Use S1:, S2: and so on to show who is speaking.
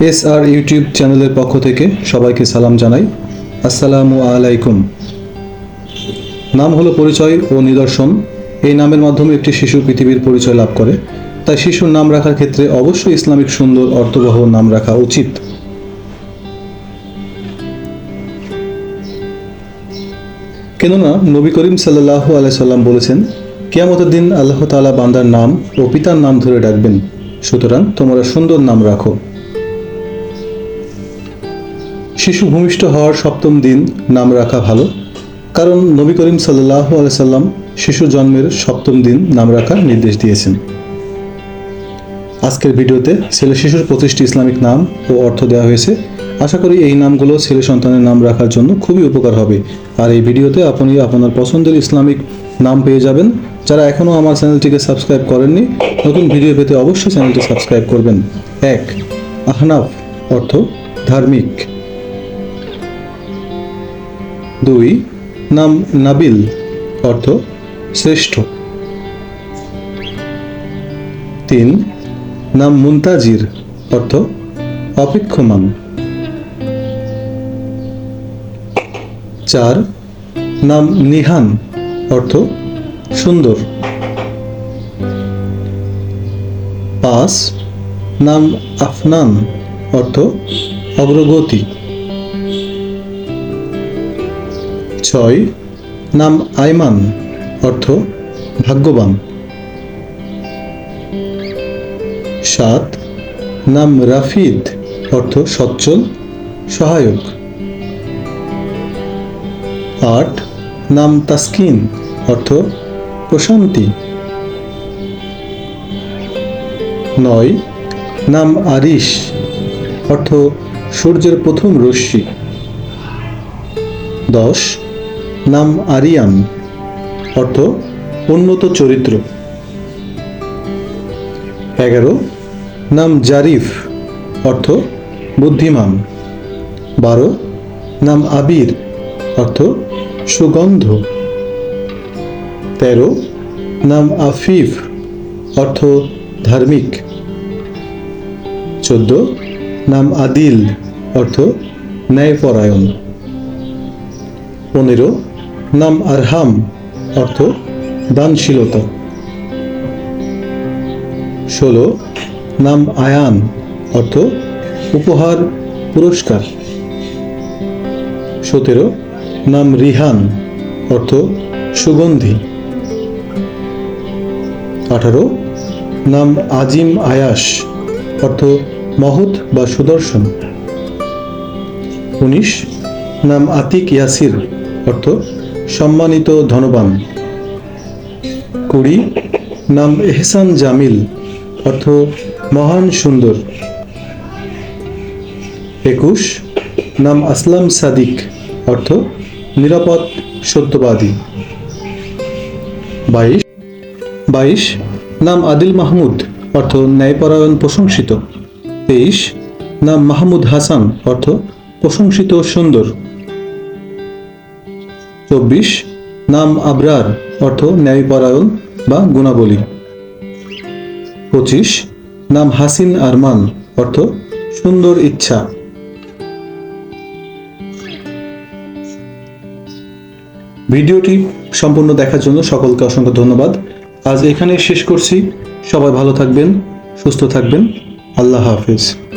S1: S আর YouTube চ্যানেলের পক্ষ থেকে সবাইকে সালাম জানাই। আসসালামু আলাইকুম। নাম হলো পরিচয় ও নিদর্শন। এই নামের মাধ্যমে একটি শিশু পৃথিবীর পরিচয় লাভ করে। তাই শিশুর নাম রাখার ক্ষেত্রে অবশ্যই ইসলামিক সুন্দর অর্থবহ নাম রাখা উচিত। কেননা নবী করিম সাল্লাহ আলাইসাল্লাম বলেছেন, কিয়ামতের দিন আল্লাহ তাআলা বান্দার নাম ও পিতার নাম ধরে ডাকবেন। সুতরাং তোমরা সুন্দর নাম রাখো। শিশু ভূমিষ্ঠ হওয়ার সপ্তম দিন নাম রাখা ভালো। কারণ নবী করিম সাল্লাহ আলাইসাল্লাম শিশু জন্মের সপ্তম দিন নাম রাখার নির্দেশ দিয়েছেন। আজকের ভিডিওতে ছেলে শিশুর পঁচিশটি ইসলামিক নাম ও অর্থ দেওয়া হয়েছে। আশা করি এই নামগুলো ছেলে সন্তানের নাম রাখার জন্য খুবই উপকার হবে। আর এই ভিডিওতে আপনি আপনার পছন্দের ইসলামিক নাম পেয়ে যাবেন। যারা এখনও আমার চ্যানেলটিকে সাবস্ক্রাইব করেননি, নতুন ভিডিও পেতে অবশ্যই চ্যানেলটি সাবস্ক্রাইব করবেন। এক, আহনাফ, অর্থ, ধার্মিক। দুই, নাম নাবিল, অর্থ শ্রেষ্ঠ। তিন, নাম মুনতাজির, অর্থ অপেক্ষমান। চার, নাম নিহান, অর্থ সুন্দর। পাঁচ, নাম আফনান, অর্থ অগ্রগতি। ছয় নাম আইমান অর্থ ভাগ্যবান। সাত নাম রাফিদ, অর্থ সচ্ছল, সহায়ক। আট নাম তাসকিন, অর্থ প্রশান্তি। নয় নাম আরিশ, অর্থ সূর্যের প্রথম রশ্মি। দশ নাম আরিয়াম, অর্থ উন্নত চরিত্র। এগারো, নাম জারিফ, অর্থ বুদ্ধিমান। বারো, নাম আবির, অর্থ সুগন্ধ। তেরো, নাম আফিফ, অর্থ ধার্মিক। চোদ্দ, নাম আদিল, অর্থ ন্যায়পরায়ণ। পনেরো নাম আরহাম, অর্থ দানশীলতা। ষোলো, নাম আয়ান, অর্থ উপহার, পুরস্কার। সতেরো, নাম রিহান, অর্থ সুগন্ধি। আঠারো, নাম আজিম আয়াস, অর্থ মহৎ বা সুদর্শন। উনিশ, নাম আতিক ইয়াসির, অর্থ সম্মানিত ধনবান। কুড়ি, নাম এহসান জামিল, অর্থ মহান সুন্দর। একুশ, নাম আসলাম সাদিক, অর্থ নিরাপদ সত্যবাদী। বাইশ বাইশ, নাম আদিল মাহমুদ, অর্থ ন্যায়পরায়ণ প্রশংসিত। তেইশ, নাম মাহমুদ হাসান, অর্থ প্রশংসিত সুন্দর। চব্বিশ, নাম আবরার, অর্থ ন্যায়পরায়ণ বা গুণাবলী। পঁচিশ, নাম হাসিন আরমান, অর্থ সুন্দর ইচ্ছা। ভিডিওটি সম্পূর্ণ দেখার জন্য সকলকে অসংখ্য ধন্যবাদ। আজ এখানে শেষ করছি। সবাই ভালো থাকবেন, সুস্থ থাকবেন। আল্লাহ হাফেজ।